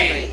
Hey.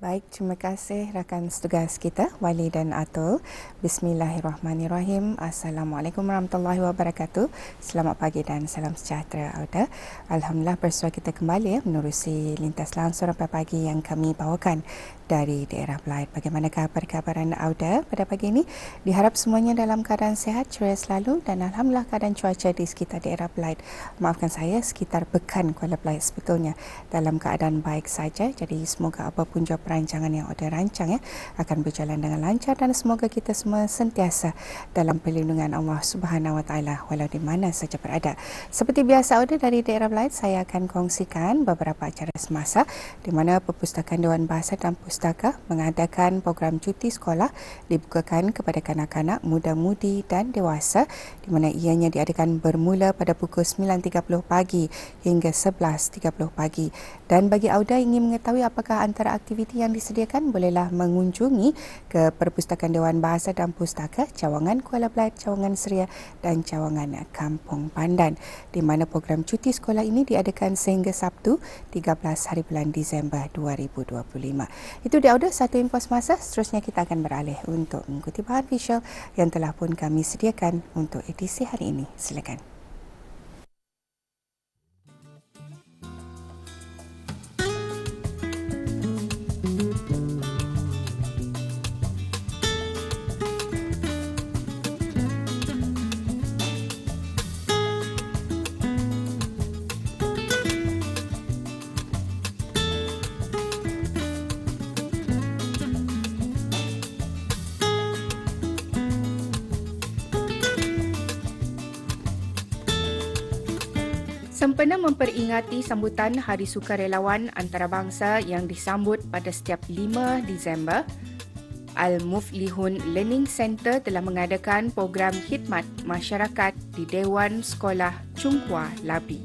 Baik, terima kasih rakan setugas kita, Wali dan Atul. Bismillahirrahmanirrahim. Assalamualaikum warahmatullahi wabarakatuh. Selamat pagi dan salam sejahtera, Auda. Alhamdulillah bersua kita kembali ya, menerusi lintas langsung sampai pagi yang kami bawakan dari daerah Belait. Bagaimanakah perkabaran Auda pada pagi ini? Diharap semuanya dalam keadaan sehat, ceria selalu dan Alhamdulillah keadaan cuaca di sekitar daerah Belait. Maafkan saya, sekitar Pekan Kuala Belait sebetulnya dalam keadaan baik saja. Jadi semoga apapun jawab perancangan yang Auda rancang ya, akan berjalan dengan lancar dan semoga kita semua sentiasa dalam perlindungan Allah Subhanahu Wa Taala walau di mana saja berada. Seperti biasa Auda dari daerah Belait, saya akan kongsikan beberapa acara semasa di mana Perpustakaan Dewan Bahasa dan Pustaka mengadakan program cuti sekolah dibukakan kepada kanak-kanak, muda-mudi dan dewasa di mana ianya diadakan bermula pada pukul 9.30 pagi hingga 11.30 pagi. Dan bagi Auda ingin mengetahui apakah antara aktiviti yang disediakan, bolehlah mengunjungi ke Perpustakaan Dewan Bahasa dan Pustaka Cawangan Kuala Belait, Cawangan Seria dan Cawangan Kampung Pandan di mana program cuti sekolah ini diadakan sehingga Sabtu 13 hari bulan Disember 2025. Itu dia sudah satu info semasa. Seterusnya kita akan beralih untuk mengikuti bahan visual yang telah pun kami sediakan untuk edisi hari ini. Silakan. Sempena memperingati sambutan Hari Sukarelawan Antarabangsa yang disambut pada setiap 5 Disember, Al-Muflihun Learning Center telah mengadakan program khidmat masyarakat di Dewan Sekolah Chunghua Labi.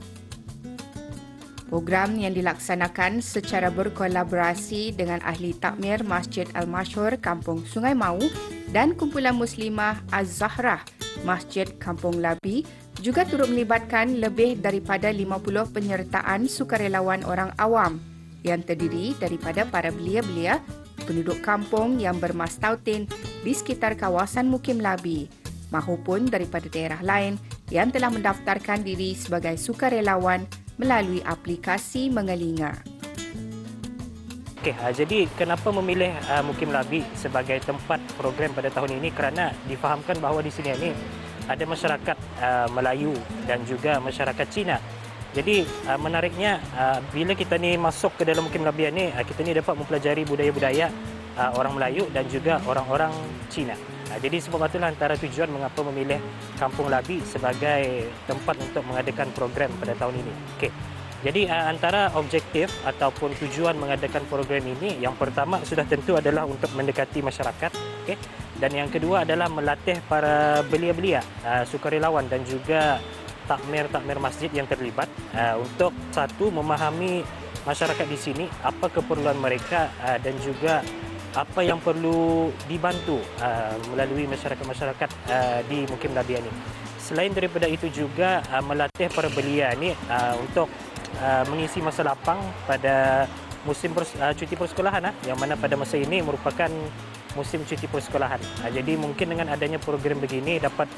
Program yang dilaksanakan secara berkolaborasi dengan ahli takmir Masjid Al-Masyhur Kampung Sungai Mau dan kumpulan Muslimah Az-Zahrah Masjid Kampung Labi juga turut melibatkan lebih daripada 50 penyertaan sukarelawan orang awam yang terdiri daripada para belia-belia penduduk kampung yang bermastautin di sekitar kawasan Mukim Labi mahupun daripada daerah lain yang telah mendaftarkan diri sebagai sukarelawan melalui aplikasi Mengelinga. Okey, uh, jadi kenapa memilih uh, Mukim Labi sebagai tempat program pada tahun ini kerana difahamkan bahawa di sini ini ada masyarakat uh, Melayu dan juga masyarakat Cina. Jadi uh, menariknya uh, bila kita ni masuk ke dalam Mukim Labi ni uh, kita ni dapat mempelajari budaya-budaya uh, orang Melayu dan juga orang-orang Cina. Uh, jadi sebab itulah antara tujuan mengapa memilih Kampung Labi sebagai tempat untuk mengadakan program pada tahun ini. Okey. Jadi antara objektif ataupun tujuan mengadakan program ini yang pertama sudah tentu adalah untuk mendekati masyarakat, okey. Dan yang kedua adalah melatih para belia-belia, uh, sukarelawan dan juga takmir-takmir masjid yang terlibat uh, untuk satu memahami masyarakat di sini apa keperluan mereka uh, dan juga apa yang perlu dibantu uh, melalui masyarakat-masyarakat uh, di Mukim Labi ini. Selain daripada itu juga uh, melatih para belia ini uh, untuk uh, mengisi masa lapang pada musim pers, uh, cuti persekolahan uh, yang mana pada masa ini merupakan musim cuti persekolahan. Uh, jadi mungkin dengan adanya program begini dapat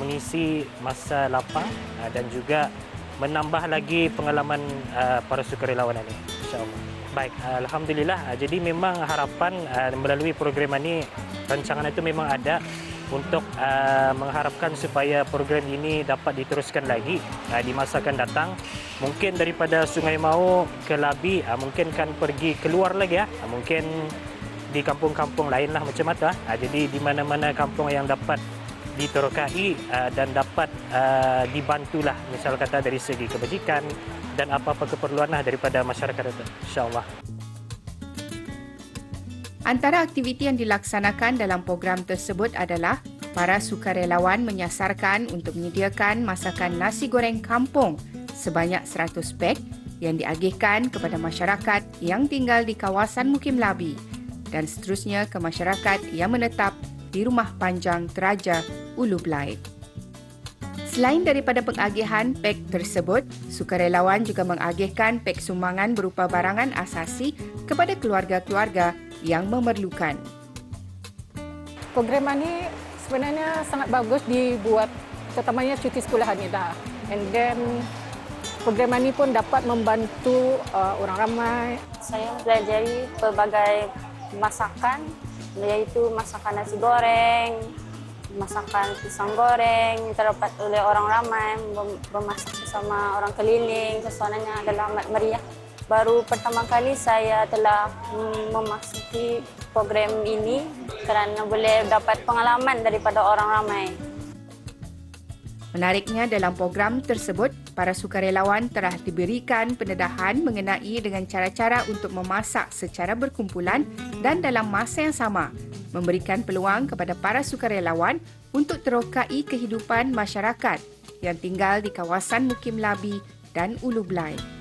mengisi masa lapang uh, dan juga menambah lagi pengalaman uh, para sukarelawan ini insyaallah. Baik, alhamdulillah. Uh, jadi memang harapan uh, melalui program ini rancangan itu memang ada untuk uh, mengharapkan supaya program ini dapat diteruskan lagi uh, di masa akan datang. Mungkin daripada Sungai Mau ke Labi uh, mungkin kan pergi keluar lagi ya. Uh, mungkin di kampung-kampung lain lah macam mana. Uh, jadi di mana-mana kampung yang dapat diterokai uh, dan dapat uh, dibantulah misal kata dari segi kebajikan dan apa-apa keperluan lah daripada masyarakat itu. InsyaAllah. Antara aktiviti yang dilaksanakan dalam program tersebut adalah para sukarelawan menyasarkan untuk menyediakan masakan nasi goreng kampung sebanyak 100 beg yang diagihkan kepada masyarakat yang tinggal di kawasan Mukim Labi dan seterusnya ke masyarakat yang menetap di Rumah Panjang Teraja Ulu Blaid. Selain daripada pengagihan pek tersebut, sukarelawan juga mengagihkan pek sumbangan berupa barangan asasi kepada keluarga-keluarga yang memerlukan. Program ini sebenarnya sangat bagus dibuat terutamanya cuti sekolah ini dah. And then program ini pun dapat membantu uh, orang ramai. Saya mempelajari pelbagai masakan iaitu masakan nasi goreng, masakan pisang goreng terdapat oleh orang ramai bermasak bersama orang keliling suasananya adalah amat meriah baru pertama kali saya telah memasuki program ini kerana boleh dapat pengalaman daripada orang ramai Menariknya dalam program tersebut, para sukarelawan telah diberikan pendedahan mengenai dengan cara-cara untuk memasak secara berkumpulan dan dalam masa yang sama, memberikan peluang kepada para sukarelawan untuk terokai kehidupan masyarakat yang tinggal di kawasan Mukim Labi dan Ulu Blai.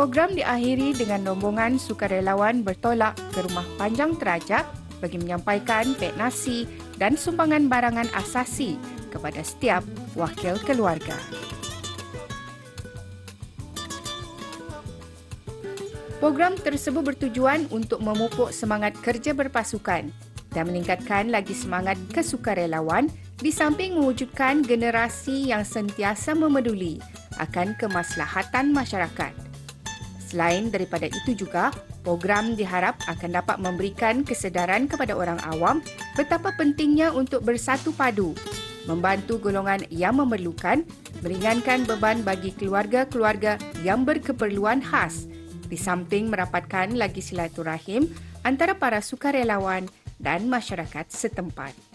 Program diakhiri dengan rombongan sukarelawan bertolak ke rumah panjang terajak bagi menyampaikan pek nasi dan sumbangan barangan asasi kepada setiap wakil keluarga. Program tersebut bertujuan untuk memupuk semangat kerja berpasukan dan meningkatkan lagi semangat kesukarelawan di samping mewujudkan generasi yang sentiasa memeduli akan kemaslahatan masyarakat. Selain daripada itu juga, Program diharap akan dapat memberikan kesedaran kepada orang awam betapa pentingnya untuk bersatu padu, membantu golongan yang memerlukan, meringankan beban bagi keluarga-keluarga yang berkeperluan khas, di samping merapatkan lagi silaturahim antara para sukarelawan dan masyarakat setempat.